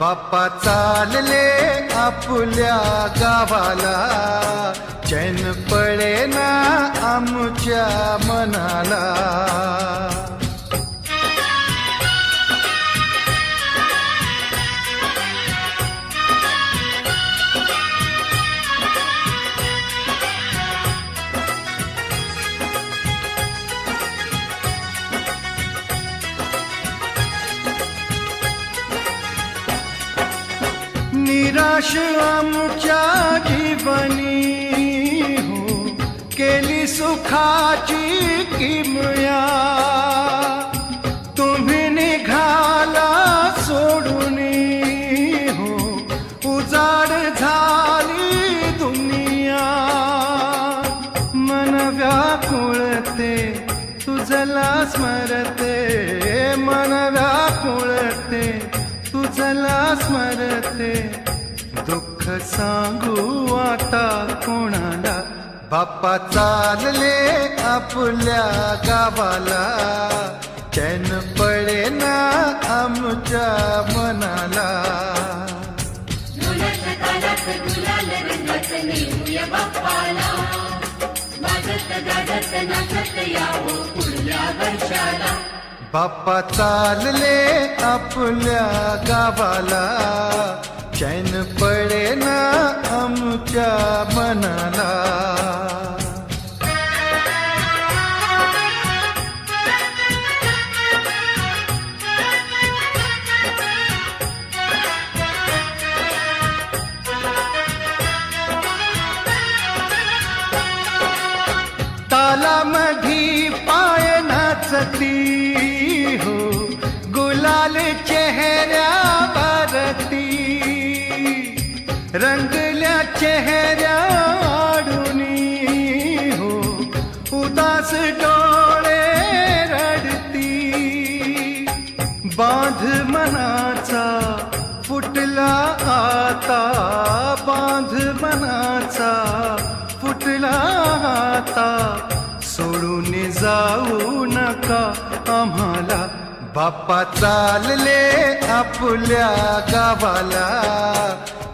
बाप्पा चालले आपल्या गावाला. चैन पडे ना आमच्या मनाला. निराश आमच्या जीवनी हो केली सुखाची किमया. तुम्ही निघाला सोडून हो उजाड झाली दुनिया. मन व्याकुळते तुझला स्मरते. मन व्याकुळते तुझला स्मरते. दुःख सांगू आता कोणाला? बाप्पा चालले आपल्या गावाला. चैन पडे ना आमच्या मनाला. बाप्पा चालले आपल्या गावाला. चैन पडे ना आमच्या मनाला. तालामधी पाय नाचती रंगल्या चेहऱ्या आडुनी हो उदास डोळे रडती. बांध मनाचा फुटला आता बांध मनाचा फुटला आता. सोडून जाऊ नका आम्हाला बाप्पा चालले आपल्या गावाला.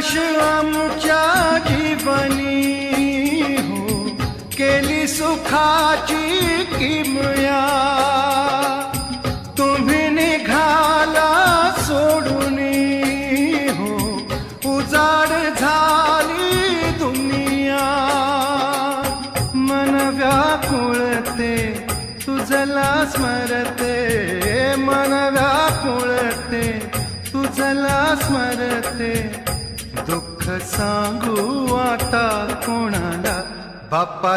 निराश आमच्या जीवनी हो केली सुखाची किमया. तुम्ही निघाला सोडून हो उजाड झाली दुनिया. मन व्याकुळते तुझला स्मरते. मन व्याकुळते तुझला स्मरते. सांगू आता कोणाला? बाप्पा